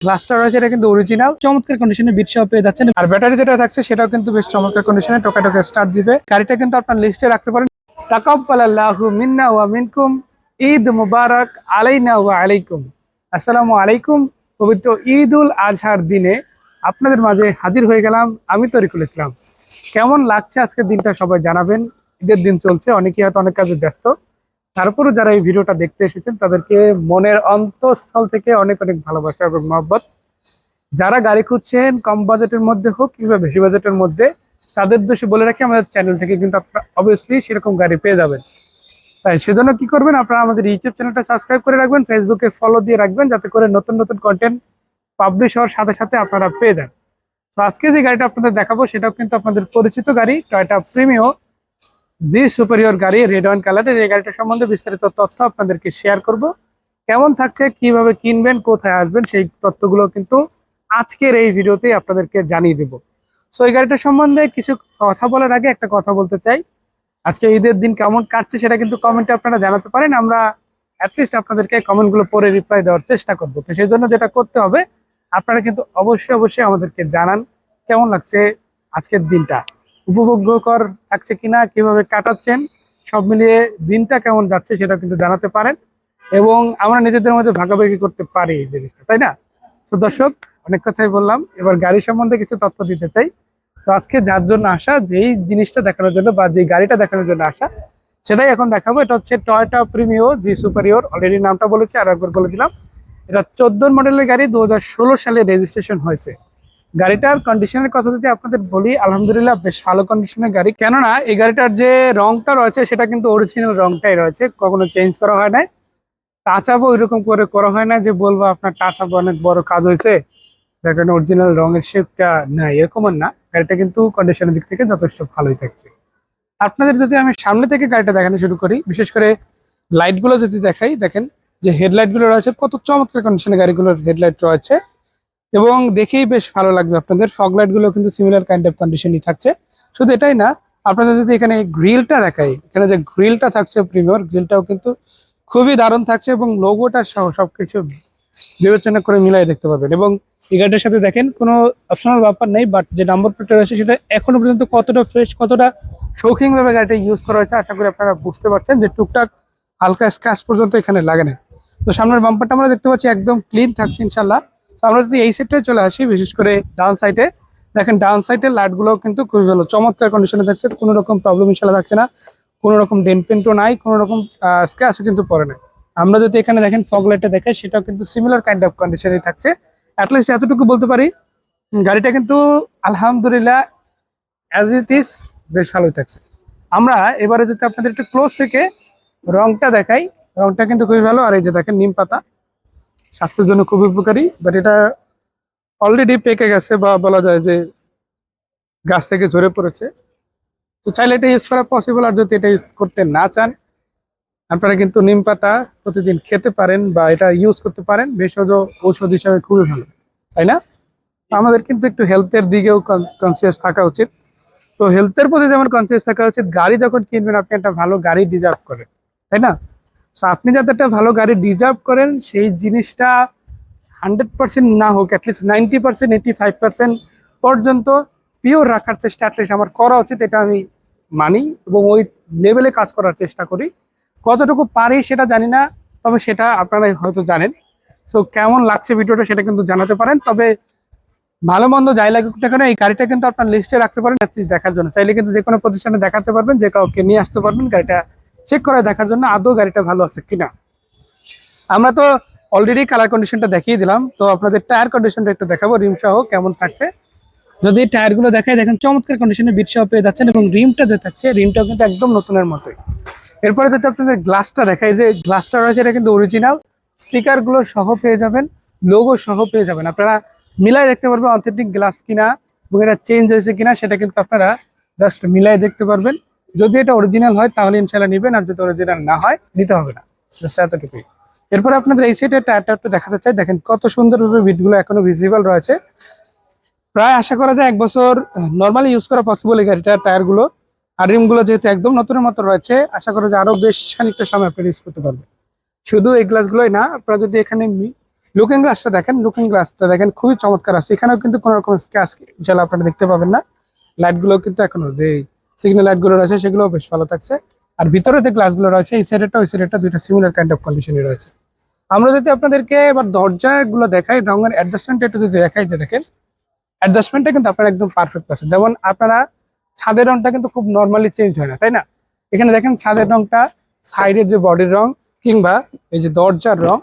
গ্লাসটা রয়েছে, এটা কিন্তু অরিজিনাল চমৎকার কন্ডিশনে বিট সহ পেয়ে যাচ্ছেন। আর ব্যাটারি যেটা থাকছে, সেটাও কিন্তু বেশ চমৎকার কন্ডিশনে টোকা স্টার্ট দিবে। গাড়িটা কিন্তু আপনার লিস্টে রাখতে পারেন। মিনকুম। ঈদ মুবারক আলাইনা আলাইকুম। আসসালামু আলাইকুম। পবিত্র ঈদ উল আজহার দিনে আপনাদের মাঝে হাজির হয়ে গেলাম আমি তরিকুল ইসলাম। কেমন লাগছে আজকের দিনটা সবাই জানাবেন। ঈদের দিন চলছে, অনেকেই হয়তো অনেক কাজে ব্যস্ত। তারপরও যারা এই ভিডিওটা দেখতে এসেছেন, তাদেরকে মনের অন্তঃস্থল থেকে অনেক অনেক ভালোবাসা এবং মহব্বত। যারা গাড়ি খুঁজছেন, কম বাজেটের মধ্যে হোক কিংবা বেশি বাজেটের মধ্যে, তাদের দোষে বলে রাখি, আমাদের চ্যানেল থেকে কিন্তু আপনারা অবভিয়াসলি সেরকম গাড়ি পেয়ে যাবেন। তাই সেজন্য কি করবেন, আপনারা আমাদের ইউটিউব চ্যানেলটা সাবস্ক্রাইব করে রাখবেন ফেসবুকে ফলো দিয়ে রাখবেন, যাতে করে নতুন নতুন কন্টেন্ট পাবলিশ হওয়ার সাথে সাথে আপনারা পেয়ে যান। তো আজকে যে গাড়িটা আপনাদের দেখাবো, সেটাও কিন্তু আপনাদের পরিচিত গাড়ি টয়টা প্রিমিও জি সুপারিয়র গাড়ি রেড ওয়ান কালারের এই গাড়িটা সম্বন্ধে বিস্তারিত তথ্য আপনাদেরকে শেয়ার করব। কেমন থাকছে, কীভাবে কিনবেন, কোথায় আসবেন, সেই তথ্যগুলো কিন্তু আজকের এই ভিডিওতে আপনাদেরকে জানিয়ে দেব। সো এই গাড়িটা সম্বন্ধে কিছু কথা বলার আগে একটা কথা বলতে চাই। আজকে ঈদের দিন কেমন কাটছে সেটা কিন্তু কমেন্টে আপনারা জানাতে পারেন। আমরা অ্যাটলিস্ট আপনাদেরকে কমেন্টগুলো পরে রিপ্লাই দেওয়ার চেষ্টা করব। তো সেই জন্য যেটা করতে হবে, আপনারা কিন্তু অবশ্যই অবশ্যই আমাদেরকে জানান কেমন লাগছে আজকের দিনটা। উপভোগ্যকর থাকছে কিনা, কীভাবে কাটাচ্ছেন, সব মিলিয়ে দিনটা কেমন যাচ্ছে সেটা কিন্তু জানাতে পারেন। এবং আমরা নিজেদের মধ্যে ভাগাভাগি করতে পারি এই জিনিসটা, তাই না? তো দর্শক, অনেক কথাই বললাম। এবার গাড়ি সম্বন্ধে কিছু তথ্য দিতে চাই। তো আজকে যার জন্য আসা, যেই জিনিসটা দেখানোর জন্য বা যে গাড়িটা দেখানোর জন্য আসা, সেটাই এখন দেখাবো। এটা হচ্ছে Toyota Premio G superior already নামটা বলেছি আর একবার বলে দিলাম। এটা চোদ্দ মডেলের গাড়ি দু হাজার ষোলো সালে রেজিস্ট্রেশন হয়েছে। গাড়িটার কন্ডিশনের কথা যদি আপনাদের বলি, আলহামদুলিল্লাহ বেশ ভালো কন্ডিশনের গাড়ি। কেননা, এই গাড়িটার যে রংটা রয়েছে, সেটা কিন্তু অরিজিনাল রংটাই রয়েছে, কখনো চেঞ্জ করা হয় না টাচ আপও ওইরকম করে করা হয় না যে বলব আপনার টাচ আপ অনেক বড় কাজ হয়েছে। যার কারণে অরিজিনাল রঙের শেপটা নাই, এরকম না। গাড়িটা কিন্তু কন্ডিশনের দিক থেকে যথেষ্ট ভালোই থাকছে। আপনাদের যদি আমি সামনে থেকে গাড়িটা দেখানো শুরু করি, বিশেষ করে লাইটগুলো যদি দেখাই, দেখেন যে হেডলাইটগুলো রয়েছে, কত চমৎকার কন্ডিশনে গাড়িগুলোর হেডলাইট রয়েছে। এবং দেখেই বেশ ভালো লাগবে আপনাদের। ফগ লাইটগুলো কিন্তু সিমিলার কাইন্ড অফ কন্ডিশনই থাকছে। শুধু এটাই না, আপনাদের যদি এখানে গ্রিলটা দেখাই, এখানে যে গ্রিলটা থাকছে প্রিমিয়র গ্রিলটাও কিন্তু খুবই দারুণ থাকছে এবং লোগোটা সহ সবকিছু বিবেচনা করে মিলাই দেখতে পাবেন এবং এই গাড়িটার সাথে দেখেন, কোনো অপশনাল ব্যাপার নেই বাট যে নাম্বার প্লেটটা রয়েছে সেটা এখনও পর্যন্ত কতটা ফ্রেশ কতটা শৌখিনভাবে গাড়িটা ইউজ করা হয়েছে, আশা করি আপনারা বুঝতে পারছেন যে টুকটাক হালকা স্ক্র্যাচ পর্যন্ত এখানে লাগে না তো সামনের বাম্পারটা আমরা দেখতে পাচ্ছি একদম ক্লিন থাকছে ইনশাল্লাহ তো আমরা যদি এই সাইডটায় চলে আসি, বিশেষ করে ডাউন সাইডে দেখেন ডাউন সাইডের লাইটগুলো কিন্তু খুবই ভালো। চমৎকার কন্ডিশনে থাকছে কোনো রকম প্রবলেম ইনশাল্লাহ থাকছে না। কোনো রকম ডেন্ট পেন্টও নাই, কোনো রকম স্ক্র্যাচও কিন্তু পরে না আমরা যদি এখানে দেখেন ফগ লাইটটা দেখাই, সেটাও কিন্তু সিমিলার কাইন্ড অফ কন্ডিশনে থাকছে। অ্যাটলিস্ট এতটুকু বলতে পারি গাড়িটা কিন্তু আলহামদুলিল্লাহ অ্যাজ ইট ইজ বেশ ভালোই থাকছে। আমরা এবারে যদি আপনাদের একটু ক্লোজ থেকে রংটা দেখাই, রংটা কিন্তু খুবই ভালো। আর এই যে দেখেন নিম পাতা স্বাস্থ্যের জন্য খুবই উপকারী বাট এটা অলরেডি পেকে গেছে বা বলা যায় যে গাছ থেকে ঝরে পড়েছে। তো চাইলে এটা ইউজ করা পসিবল আর যদি এটা ইউজ করতে না চান, আপনারা কিন্তু নিম পাতা প্রতিদিন খেতে পারেন বা এটা ইউজ করতে পারেন। ভেষজ ঔষধ হিসাবে খুবই ভালো, তাই না? আমাদের কিন্তু একটু হেলথের দিকেও কনসিয়াস থাকা উচিত। তো হেলথের প্রতি যেমন কনসিয়াস থাকা উচিত, গাড়ি যখন কিনবেন, আপনি একটা ভালো গাড়ি ডিজার্ভ করেন, তাই না? তো আপনি যাতে একটা ভালো গাড়ি ডিজার্ভ করেন, সেই জিনিসটা হান্ড্রেড পার্সেন্ট না হোক at least ninety percent eighty five percent পর্যন্ত পিওর রাখার চেষ্টা অ্যাটলিস্ট আমার করা উচিত, এটা আমি মানি এবং ওই লেভেলে কাজ করার চেষ্টা করি। কতটুকু পারি সেটা জানি না, তবে সেটা আপনারা হয়তো জানেন। সো কেমন লাগছে ভিডিওটা সেটা কিন্তু জানাতে পারেন, তবে ভালো মন্দ যাই লাগুক না কেন, এই গাড়িটা কিন্তু আপনার লিস্টে রাখতে পারেন least দেখার জন্য। চাইলে কিন্তু যে কোনো প্রতিষ্ঠানে দেখাতে পারবেন, যে কাউকে নিয়ে আসতে পারবেন, গাড়িটা চেক করে দেখার জন্য আদৌ গাড়িটা ভালো আছে কিনা। আমরা তো অলরেডি কালার কন্ডিশনটা দেখিয়ে দিলাম, তো আপনাদের টায়ার কন্ডিশনটা একটু দেখাবো রিম সহ কেমন থাকছে। যদি টায়ারগুলো দেখায়, দেখেন চমৎকার কন্ডিশনে বিট সহ পেয়ে যাচ্ছেন এবং রিমটা যে থাকছে রিমটাও কিন্তু একদম নতুনের মতোই। এরপরে যদি আপনাদের গ্লাসটা দেখায় যে গ্লাসটা রয়েছে, এটা কিন্তু অরিজিনাল স্টিকারগুলো সহ পেয়ে যাবেন লোগো সহ পেয়ে যাবেন। আপনারা মিলাই দেখতে পারবেন অথেন্টিক গ্লাস কিনা এবং এটা চেঞ্জ হয়েছে কিনা, সেটা কিন্তু আপনারা জাস্ট মিলাই দেখতে পারবেন। যদি এটা অরিজিনাল হয়, তাহলে ইনশাল্লাহ নেবেন, আর যদি অরিজিনাল না হয় নিতে হবে না। এতটুকুই। এরপরে আপনাদের এই সাইডের টায়ারটা একটু দেখাতে চাই। দেখেন কত সুন্দরভাবে বিটগুলো এখনও ভিজিবল রয়েছে। প্রায় আশা করা যায় এক বছর নর্মালি ইউজ করা পসিবল এই গাড়িটার টায়ারগুলো আর রিমগুলো যেহেতু একদম নতুনের মতো রয়েছে, আশা করা যায় আরও বেশ খানিকটা সময় আপনারা ইউজ করতে পারবেন। শুধু এই গ্লাসগুলোই না, আপনারা যদি এখানে লুকিং গ্লাসটা দেখেন লুকিং গ্লাসটা দেখেন, খুবই চমৎকার আছে। এখানেও কিন্তু কোনো রকম স্ক্যাচ আপনারা দেখতে পাবেন না। লাইটগুলো কিন্তু এখনও যে সিগন্যাল লাইটগুলো রয়েছে সেগুলো বেশ ভালো থাকছে। আর ভিতরে যে গ্লাসগুলো রয়েছে, এই সাইডেটা ওই সাইডেটা দুইটা সিমিলার কাইন্ড অফ কন্ডিশনে রয়েছে। আমরা যদি আপনাদেরকে এবার দরজাগুলো দেখাই, রঙের অ্যাডজাস্টমেন্ট একটু যদি দেখাই, যে দেখেন অ্যাডজাস্টমেন্টটা কিন্তু আপনারা একদম পারফেক্ট আছে যেমন আপনারা ছাদের রংটা কিন্তু খুব নর্মালি চেঞ্জ হয় না, তাই না? এখানে দেখেন ছাদের রংটা, সাইডের যে বডির রং, কিংবা এই যে দরজার রং,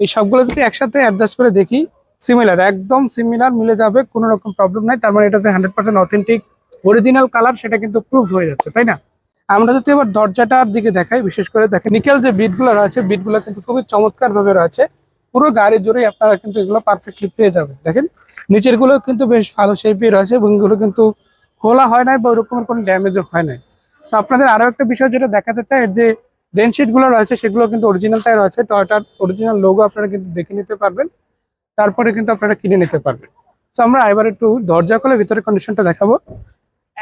এই সবগুলো যদি একসাথে অ্যাডজাস্ট করে দেখি সিমিলার একদম সিমিলার মিলে যাবে, কোনো রকম প্রবলেম নাই। তার মানে এটাতে hundred percent authentic original colour সেটা কিন্তু প্রুফ হয়ে যাচ্ছে, তাই না? আমরা যদি এবার দরজাটার দিকে দেখাই, বিশেষ করে দেখেন, নিকেল যে বিটগুলো রয়েছে বিটগুলো কিন্তু খুবই চমৎকার ভাবে রয়েছে। পুরো গাড়ি জুড়েই আপনারা কিন্তু এগুলো পারফেক্টলি পেয়ে যাবেন। দেখেন নিচেরগুলো কিন্তু বেশ ভালো শেপে রয়েছে এবং এগুলো কিন্তু খোলা হয় নাই বা ওরকমের কোনো ড্যামেজও হয় নাই। তো আপনাদের আরও একটা বিষয় যেটা দেখাতে চাই, যে রেনশিটগুলো রয়েছে, সেগুলো কিন্তু অরিজিনাল অরিজিনালটাই রয়েছে টয়টার অরিজিনাল লোগো আপনারা কিন্তু দেখে নিতে পারবেন, তারপরে কিন্তু আপনারা কিনে নিতে পারবেন। তো আমরা এবার একটু দরজা খুলে ভিতরে কন্ডিশনটা দেখাবো।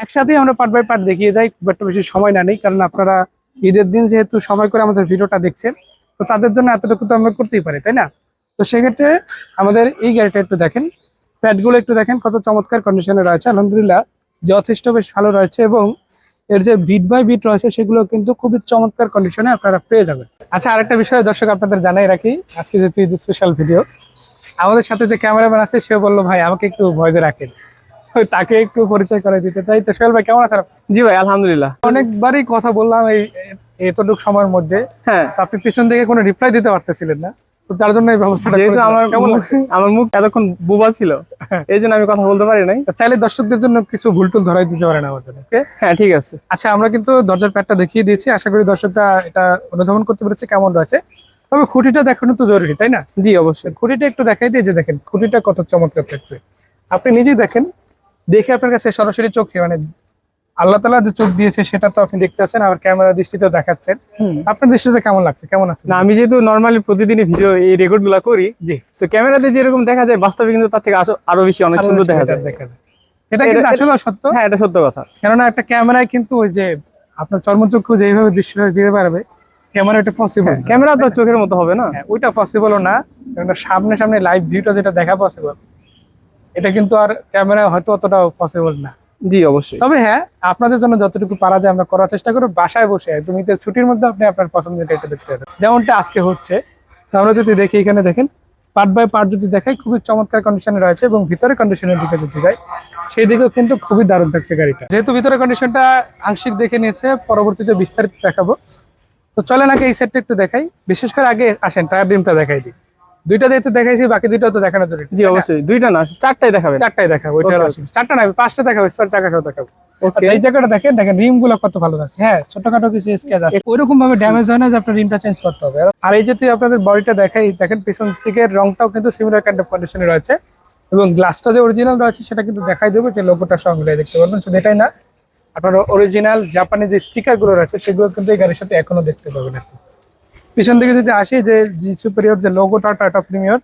একসাথেই আমরা পার্ট বাই পার্ট দেখিয়ে যাই, খুব একটা বেশি সময় না নেই, কারণ আপনারা ঈদের দিন যেহেতু সময় করে আমাদের ভিডিওটা দেখছেন, তো তাদের জন্য এতটুকু তো আমরা করতেই পারি, তাই না? তো সেক্ষেত্রে আমাদের এই গাড়িটা একটু দেখেন, প্যাডগুলো একটু দেখেন, কত চমৎকার কন্ডিশনে রয়েছে, আলহামদুলিল্লাহ যথেষ্ট বেশ ভালো রয়েছে এবং এর যে বিট বাই বিট রয়েছে সেগুলো কিন্তু খুবই চমৎকার কন্ডিশনে আপনারা পেয়ে যাবেন। আচ্ছা আরেকটা বিষয় দর্শক আপনাদের জানাই রাখি, আজকে যেহেতু ঈদ স্পেশাল ভিডিও আমাদের সাথে যে ক্যামেরাম্যান আছে সে বলল, ভাই, আমাকে একটু ভয়েসে রাখেন। তাকে একটু পরিচয় করে দিতে তাই তো সোহেল ভাই কেমন আছেন? জি ভাই আলহামদুলিল্লাহ। অনেকবারই কথা বললাম এই এতটুকু সময়ের মধ্যে। হ্যাঁ। আপনি পিছন থেকে কোনো রিপ্লাই দিতে পারতেছিলেন না? তার জন্য এই ব্যবস্থাটা যেহেতু আমার কেমন মুখ- লাগছে? আমার মুখ এতক্ষণ বুবা ছিল হ্যাঁ। এই জন্য আমি কথা বলতে পারি নাই। চাইলে দর্শকদের জন্য কিছু ভুল টুল ধরাই দিতে পারেন আমাদের। হ্যাঁ ঠিক আছে। আচ্ছা আমরা কিন্তু দরজার প্যাডটা দেখিয়ে দিয়েছি। আশা করি দর্শকরা এটা অনুধাবন করতে পেরেছে কেমন রয়েছে। তবে খুঁটিটা দেখানো তো জরুরি তাই না? জি অবশ্যই। খুঁটিটা একটু দেখাই দিয়ে যে দেখেন খুঁটিটা কত চমৎকার থাকছে আপনি নিজেই দেখেন দেখে আপনার কাছে সরাসরি চোখে মানে আল্লাহ তালা যে চোখ দিয়েছে সেটা তো আপনি দেখতে পাচ্ছেন আবার ক্যামেরা দৃষ্টিতে দেখাচ্ছেন। আপনার দৃষ্টিতে কেমন লাগছে? কেমন আছে? না আমি যেহেতু নর্মালি প্রতিদিনই ভিডিও এই রেকর্ডগুলা করি জি। তো ক্যামেরাতে যেরকম দেখা যায় বাস্তবে কিন্তু তার থেকে আরও বেশি অনেক সুন্দর দেখা যায়। দেখা যায়। এটা কিন্তু আসলে সত্য হ্যাঁ এটা সত্য কথা। কেননা একটা ক্যামেরায় কিন্তু ওই যে আপনার চর্মচক্ষু যেভাবে দিতে পারবে ক্যামেরা এটা পসিবল ক্যামেরা তো চোখের মতো হবে না। হ্যাঁ, ওইটা পসিবলও না। সামনে সামনে লাইভ ভিউটা যেটা দেখা পসিবল এটা কিন্তু আর ক্যামেরা হয়তো অতটা পসিবল না। জি অবশ্যই। তবে হ্যাঁ আপনাদের জন্য যতটুকু পারা যায় আমরা করার চেষ্টা করব বাসায় বসে একদম ঈদের ছুটির মধ্যে আপনি আপনার পছন্দের এটা দেখতে পারেন। যেমনটা আজকে হচ্ছে আমরা যদি দেখি এখানে দেখেন পার্ট বাই পার্ট যদি দেখাই খুবই চমৎকার কন্ডিশনে রয়েছে এবং ভিতরে কন্ডিশনের দিকে যদি যাই সেই দিকেও কিন্তু খুবই দারুণ থাকছে গাড়িটা। যেহেতু ভিতরে কন্ডিশনটা আংশিক দেখে নিয়েছে পরবর্তীতে বিস্তারিত দেখাবো। তো চলে নাকি এই সেটটা একটু দেখাই বিশেষ করে আগে আসেন টায়ার ডিমটা দেখাই দিই। দুইটা যেহেতু দেখাইছি বাকি দুইটা তো দেখানো জরুরি। জি অবশ্যই। দুইটা না চারটাই দেখাবেন। চারটাই দেখাবো ওইটা। চারটা না পাঁচটা দেখাবো স্পার চাকাটাও দেখাবো। ওকে আচ্ছা, এই জায়গাটা দেখেন দেখেন রিমগুলো কত ভালো আছে। হ্যাঁ ছোটখাটো কিছু স্কেচ আছে। ওইরকম ভাবে ড্যামেজ হয় না যে আপনার রিমটা চেঞ্জ করতে হবে। আর এই যদি আপনাদের বডিটা দেখাই দেখেন পিছন সিকের রংটাও কিন্তু সিমিলার কাইন্ড অফ কন্ডিশনে রয়েছে। এবং গ্লাসটা যে অরিজিনাল রয়েছে সেটা কিন্তু দেখাই দেবে যে মিলাই দেখতে পারবেন। শুধু এটাই না আপনার অরিজিনাল জাপানি যে স্টিকারগুলো রয়েছে সেগুলো কিন্তু এই গাড়ির সাথে এখনও দেখতে পাবেন আপনি। পিছন দিকে যদি আসি, যে সুপেরিয়র যে লোগোটা টাটা প্রিমিয়র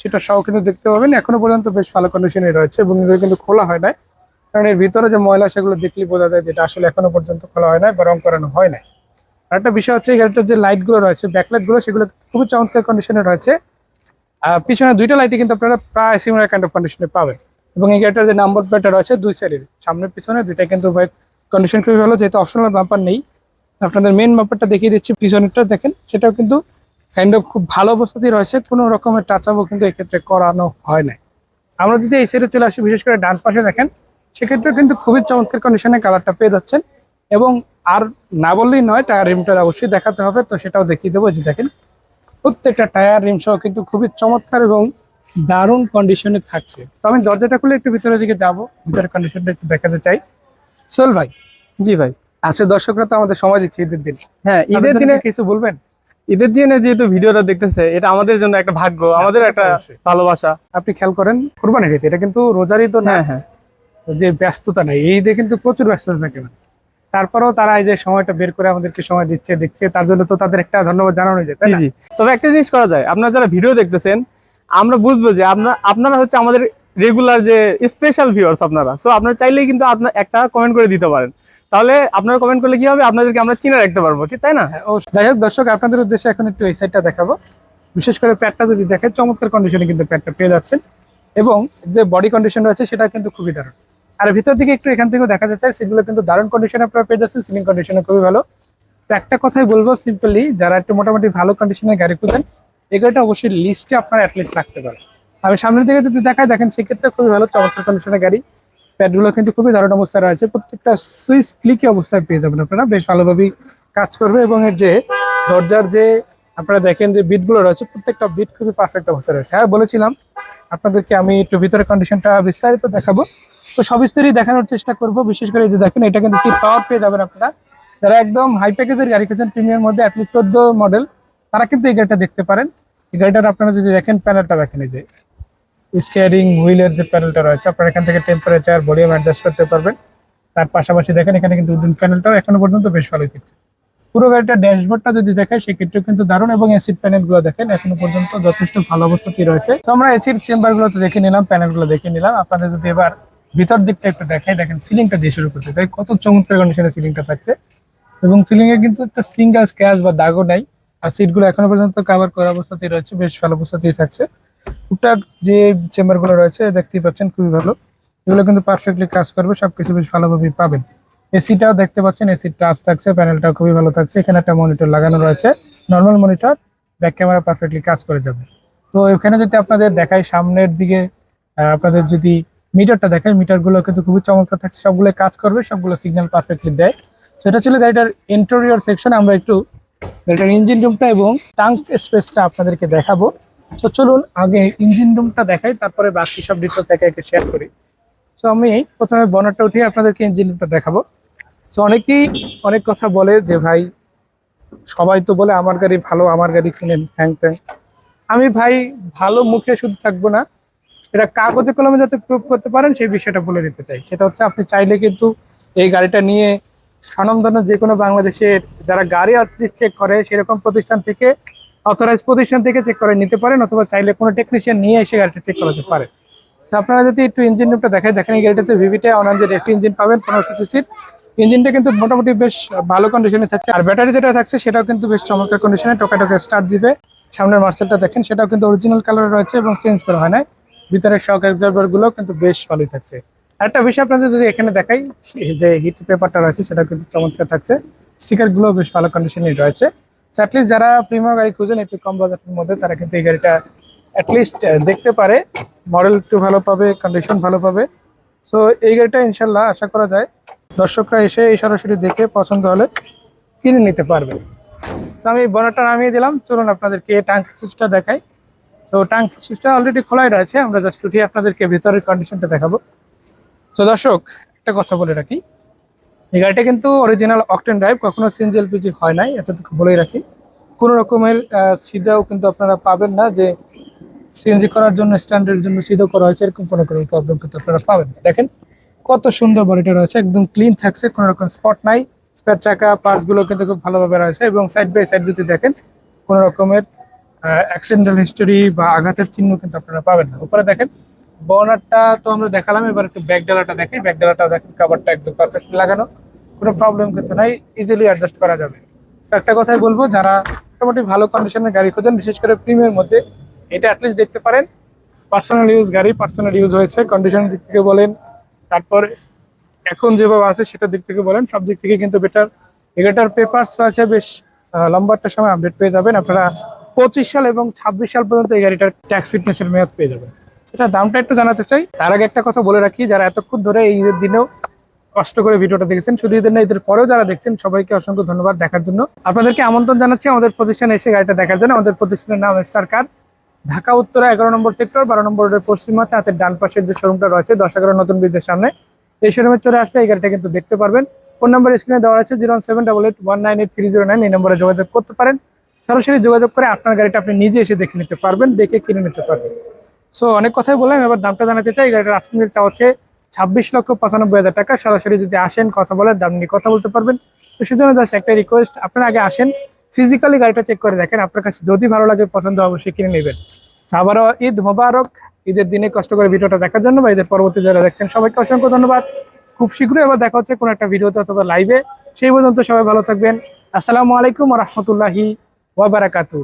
সেটা সহ কিন্তু দেখতে পাবেন। এখনও পর্যন্ত বেশ ভালো কন্ডিশনে রয়েছে এবং এগুলো কিন্তু খোলা হয় না কারণ এর ভিতরে যে ময়লা, সেগুলো দেখলে বোঝা যায় যেটা আসলে এখনও পর্যন্ত খোলা হয় না বা রং করানো হয় না আরেকটা বিষয় হচ্ছে গাড়িটার যে লাইটগুলো রয়েছে ব্যাকলাইটগুলো, সেগুলো খুবই চমৎকার কন্ডিশনে রয়েছে। আর পিছনে দুইটা লাইটই কিন্তু আপনারা প্রায় সিমিলার কাইন্ড অফ কন্ডিশনে পাবেন। এবং এই গাড়িটার যে নাম্বার প্লেটটা রয়েছে, দুই সাইডের সামনে, পিছনে দুইটা কিন্তু কন্ডিশন খুবই ভালো, যেহেতু অপশনাল বাম্পার নেই। আপনাদের মেন বাম্পারটা দেখিয়ে দিচ্ছি পিছনেরটা দেখেন। সেটাও কিন্তু কাইন্ড অফ খুব ভালো অবস্থাতেই রয়েছে। কোনো রকমের টাচ আপও কিন্তু এক্ষেত্রে করানো হয় না আমরা যদি এই সাইডে চলে আসি, বিশেষ করে ডান পাশে দেখেন সেক্ষেত্রে কিন্তু খুবই চমৎকার কন্ডিশনে কালারটা পেয়ে যাচ্ছেন। এবং আর না বললেই নয় টায়ার রিমটা অবশ্যই দেখাতে হবে। তো সেটাও দেখিয়ে দেবো যে দেখেন, প্রত্যেকটা টায়ার রিম সহ কিন্তু খুবই চমৎকার এবং দারুণ কন্ডিশনে থাকছে। তো আমি দরজাটা খুলে একটু ভিতরের দিকে যাব, ভিতরের কন্ডিশনটা একটু দেখাতে চাই। সোল ভাই, জি ভাই। আচ্ছা দর্শকরা তো আমাদের সময় দিচ্ছে ঈদের দিন। হ্যাঁ ঈদের দিনে কিছু বলবেন? ঈদের দিনে যেহেতু ভিডিওটা দেখতেছে এটা আমাদের জন্য একটা ভাগ্য আমাদের একটা ভালোবাসা। আপনি খেয়াল করেন কোরবানির ঈদ এটা কিন্তু রোজারই তো না। হ্যাঁ হ্যাঁ। যে ব্যস্ততা নাই এই ঈদে কিন্তু প্রচুর ব্যস্ততা থাকে না তারপরেও তারা এই যে সময়টা বের করে আমাদেরকে সময় দিচ্ছে দেখছে তার জন্য তো তাদের একটা ধন্যবাদ জানানো যায় জি জি। তবে একটা জিনিস করা যায় আপনারা যারা ভিডিও দেখতেছেন আমরা বুঝব যে আপনারা আপনারা হচ্ছে আমাদের রেগুলার যে স্পেশাল ভিউয়ার্স আপনারা। সো আপনারা চাইলেই কিন্তু আপনার একটা কমেন্ট করে দিতে পারেন। তাহলে আপনারা কমেন্ট করলে কি হবে? আপনাদেরকে আমরা চিনে রাখতে পারব ঠিক তাই না? হ্যাঁ, যাই হোক দর্শক আপনাদের উদ্দেশ্যে এখন একটু এই সাইডটা দেখাবো। বিশেষ করে প্যাডটা যদি দেখেন চমৎকার কন্ডিশনে কিন্তু প্যাডটা পেয়ে যাচ্ছেন। এবং যে বডি কন্ডিশন রয়েছে সেটা কিন্তু খুবই দারুণ। আর ভিতর দিকে একটু এখান থেকেও দেখা যাচ্ছে সেগুলো কিন্তু দারুণ কন্ডিশনে আপনারা পেয়ে যাচ্ছেন সিলিং কন্ডিশনে খুবই ভালো। তো একটা কথাই বলব সিম্পলি যারা একটু মোটামুটি ভালো কন্ডিশনের গাড়ি খুঁজেন এই গাড়িটা অবশ্যই লিস্টে আপনারা অ্যাটলিস্ট রাখতে পারেন। আমি সামনের দিকে যদি দেখায় দেখেন সেক্ষেত্রে খুবই ভালো, চমৎকার কন্ডিশনের গাড়ি। প্যাডগুলো কিন্তু খুবই দারুণ অবস্থায় রয়েছে। প্রত্যেকটা সুইচ ক্লিকে অবস্থায় পেয়ে যাবেন আপনারা। বেশ ভালোভাবেই কাজ করবে এবং এর যে দরজার যে আপনারা দেখেন যে বিটগুলো রয়েছে, প্রত্যেকটা বিট খুবই পারফেক্ট অবস্থায় রয়েছে। হ্যাঁ বলেছিলাম, আপনাদেরকে আমি একটু ভিতরের কন্ডিশনটা বিস্তারিত দেখাবো। তো সব স্তরই দেখানোর চেষ্টা করব। বিশেষ করে যে দেখেন, এটা কিন্তু সিট পাওয়ার পেয়ে যাবেন আপনারা। যারা একদম হাই প্যাকেজের গাড়ি খুঁজছেন প্রিমিয়ার মধ্যে অ্যাটলিস্ট চোদ্দ মডেল তারা কিন্তু এই গাড়িটা দেখতে পারেন। এই গাড়িটার আপনারা যদি দেখেন প্যানেলটা দেখেন এই যে। স্টিয়ারিং হুইলের যে প্যানেলটা রয়েছে, আপনারা এখান থেকে টেম্পারেচার ভলিউম অ্যাডজাস্ট করতে পারবেন। তার পাশাপাশি দেখেন, এখানে কিন্তু উডেন প্যানেলটাও এখনও পর্যন্ত বেশ ভালোই থাকছে পুরো গাড়িটার ড্যাশবোর্ডটা যদি দেখায়, সেক্ষেত্রেও কিন্তু দারুণ এবং এসিড প্যানেলগুলো দেখেন, এখনও পর্যন্ত যথেষ্ট ভালো অবস্থাতেই রয়েছে। তো আমরা এসির চেম্বারগুলো তো দেখে নিলাম প্যানেলগুলো দেখে নিলাম। আপনাদের যদি এবার ভিতর দিকটা একটু দেখাই, দেখেন সিলিংটা দিয়ে শুরু করতে তাই কত চমৎকার কন্ডিশনে সিলিংটা থাকছে। এবং সিলিং এ কিন্তু একটা সিঙ্গেল স্ক্র্যাচ বা দাগও নাই। আর সিটগুলো এখনও পর্যন্ত কভার করা অবস্থাতেই রয়েছে, বেশ ভালো অবস্থাতেই থাকছে। টুকটাক যে চেম্বারগুলো রয়েছে, দেখতেই পাচ্ছেন খুবই ভালো। এগুলো কিন্তু পারফেক্টলি কাজ করবে, সবকিছু বেশ ভালোভাবেই পাবেন। এসিটাও দেখতে পাচ্ছেন এসির টাচ থাকছে প্যানেলটাও খুবই ভালো থাকছে। এখানে একটা মনিটর লাগানো রয়েছে normal monitor back camera perfectly কাজ করে যাবে। তো এখানে যদি আপনাদের দেখাই, সামনের দিকে আপনাদের যদি মিটারটা দেখায় মিটারগুলো কিন্তু খুবই চমৎকার থাকছে। সবগুলো কাজ করবে, সবগুলো সিগন্যাল পারফেক্টলি দেয়। সেটা ছিল গাড়িটার ইন্টেরিয়র সেকশন আমরা একটু গাড়িটার ইঞ্জিন রুমটা এবং টাঙ্ক স্পেসটা আপনাদেরকে দেখাবো। তো চলুন আগে ইঞ্জিন রুমটা দেখাই, তারপরে বাকি সব ডিটেলস দেখে একে শেয়ার করি। তো আমি প্রথমে বনারটা উঠিয়ে আপনাদেরকে ইঞ্জিন রুমটা দেখাবো। তো অনেকেই অনেক কথা বলে যে, ভাই, সবাই তো বলে আমার গাড়ি ভালো, আমার গাড়ি কিনেন হ্যাং ত্যাং আমি, ভাই, ভালো মুখে শুধু থাকব না, এটা কাগজে কলমে যাতে প্রুভ করতে পারেন, সেই বিষয়টা বলে দিতে চাই। সেটা হচ্ছে, আপনি চাইলে কিন্তু এই গাড়িটা নিয়ে স্বনামধন্য যে কোনো বাংলাদেশের যারা গাড়ি আর্টিস্ট চেক করে, সেরকম প্রতিষ্ঠান থেকে অথরাইজ প্রতিষ্ঠান থেকে চেক করে নিতে পারেন অথবা চাইলে কোনো টেকনিশিয়ান নিয়ে এসে গাড়িটা চেক করাতে পারে তো আপনারা যদি একটু ইঞ্জিন রুমটা দেখেন দেখেন এই গাড়িটাতে ভিভিটা অনান যে রেফি ইঞ্জিন পাবেন, পনেরোশো সিসির ইঞ্জিনটা কিন্তু মোটামুটি বেশ ভালো কন্ডিশনে থাকছে। আর ব্যাটারি যেটা থাকছে, সেটাও কিন্তু বেশ চমৎকার কন্ডিশনে টোকা টোকা স্টার্ট দিবে। সামনের মার্সেলটা দেখেন, সেটাও কিন্তু অরিজিনাল কালার রয়েছে এবং চেঞ্জ করা হয় না ভিতরে শক অ্যাবজর্বারগুলো কিন্তু বেশ ভালোই থাকছে। আরেকটা বিষয় আপনাদের যদি এখানে দেখাই যে হিট পেপারটা রয়েছে সেটা কিন্তু চমৎকার থাকছে। স্টিকারগুলো বেশ ভালো কন্ডিশনে রয়েছে। অ্যাটলিস্ট যারা প্রিমিয়াম গাড়ি খুঁজেন একটু কম বাজেটের মধ্যে, তারা কিন্তু এই গাড়িটা অ্যাটলিস্ট দেখতে পারে। মডেল একটু ভালো পাবে কন্ডিশন ভালো পাবে। সো এই গাড়িটা ইনশাল্লাহ আশা করা যায়। দর্শকরা এসে এই সরাসরি দেখে পছন্দ হলে কিনে নিতে পারবে। সো আমি বনারটা নামিয়ে দিলাম। চলুন আপনাদেরকে টাঙ্ক সুইচটা দেখাই। সো টাঙ্ক সুইচটা অলরেডি খোলাই রয়েছে। আমরা জাস্ট উঠিয়ে আপনাদেরকে ভিতরের কন্ডিশনটা দেখাবো। তো দর্শক, একটা কথা বলে রাখি। এই গাড়িটা কিন্তু অরিজিনাল অকটেন ড্রাইভ কখনো সিএনজি এলপিজি হয় নাই, এতটুকু বলেই রাখি। কোনো রকমের সিধাও কিন্তু আপনারা পাবেন না যে সিএনজি করার জন্য স্ট্যান্ডার্ডের জন্য সিধা করা হয়েছে, এরকম কোনো কোনো প্রবলেম কিন্তু আপনারা পাবেন না। দেখেন কত সুন্দর বডিটা রয়েছে, একদম ক্লিন থাকছে, কোনো রকম স্পট নাই। স্পেয়ার চাকা পার্টসগুলো কিন্তু খুব ভালোভাবে রয়েছে এবং সাইড বাই সাইড যদি দেখেন, কোনো রকমের অ্যাক্সিডেন্টাল হিস্টোরি বা আঘাতের চিহ্ন কিন্তু আপনারা পাবেন না। উপরে দেখেন বর্নারটা তো আমরা দেখালাম, এবার একটু ব্যাক ডালাটা দেখি। ব্যাক ডালাটা দেখেন কাভারটা একদম পারফেক্ট লাগানো। কোনো প্রবলেম কিন্তু নাই ইজিলি অ্যাডজাস্ট করা যাবে। একটা কথাই বলব, যারা মোটামুটি ভালো কন্ডিশনের গাড়ি খোঁজেন, বিশেষ করে প্রিমিয়ার মধ্যে, এটা অ্যাটলিস্ট দেখতে পারেন। পার্সোনাল ইউজ গাড়ি পার্সোনাল ইউজ হয়েছে কন্ডিশনের দিক থেকে বলেন। তারপর এখন যেভাবে আছে, সেটার দিক থেকে বলেন। সব দিক থেকে কিন্তু বেটার এগারোটার পেপার্স আছে, বেশ লম্বা সময় আপডেট পেয়ে যাবেন। আপনারা পঁচিশ সাল এবং ছাব্বিশ সাল পর্যন্ত এই গাড়িটার ট্যাক্স ফিটনেসের মেয়াদ পেয়ে যাবেন। সেটা দামটা একটু জানাতে চাই। তার আগে একটা কথা বলে রাখি, যারা এতক্ষণ ধরে ঈদের দিনেও কষ্ট করে ভিডিওটা দেখেছেন, শুধু ঈদের না, ঈদের পরেও যারা দেখছেন, সবাইকে অসংখ্য ধন্যবাদ দেখার জন্য। আপনাদেরকে আমন্ত্রণ জানাচ্ছি, আমাদের প্রতিষ্ঠানে এসে গাড়িটা দেখার জন্য। আমাদের প্রতিষ্ঠানের নাম স্টার কার ঢাকা, উত্তরা, এগারো নম্বর সেক্টর বারো নম্বর রোডের পশ্চিমাতে হাতের ডান পাশের যে শোরুমটা রয়েছে, দশ এগারো নতুন ব্রিজের সামনে। এই শোরুমে চলে আসলে এই গাড়িটা কিন্তু দেখতে পারবেন। ফোন নাম্বার স্ক্রিনে দেওয়া আছে zero seven double eight one nine eight three zero nine. এই নম্বরে যোগাযোগ করতে পারেন। সরাসরি যোগাযোগ করে আপনার গাড়িটা আপনি নিজে এসে দেখে নিতে পারবেন, দেখে কিনে নিতে পারবেন। সো অনেক কথাই বললাম, এবার দামটা জানাতে চাই। গাড়িটার আস্কিং রেটটা হচ্ছে ছাব্বিশ লক্ষ পঁচানব্বই হাজার টাকা। সরাসরি যদি আসেন, কথা বলে দাম নিয়ে কথা বলতে পারবেন। তো সেজন্য জাস্ট একটা রিকোয়েস্ট আপনারা আগে আসেন ফিজিক্যালি গাড়িটা চেক করে দেখেন। আপনার কাছে যদি ভালো লাগে, পছন্দ অবশ্যই কিনে নেবেন। আবারও ঈদ মোবারক। ঈদের দিনে কষ্ট করে ভিডিওটা দেখার জন্য বা ঈদের পরবর্তী যারা দেখছেন, সবাইকে অসংখ্য ধন্যবাদ। খুব শীঘ্রই আবার দেখা হচ্ছে কোনো একটা ভিডিওতে অথবা লাইভে সেই পর্যন্ত সবাই ভালো থাকবেন। আসসালামু আলাইকুম রহমতুল্লাহি ওয়াবারাকাতু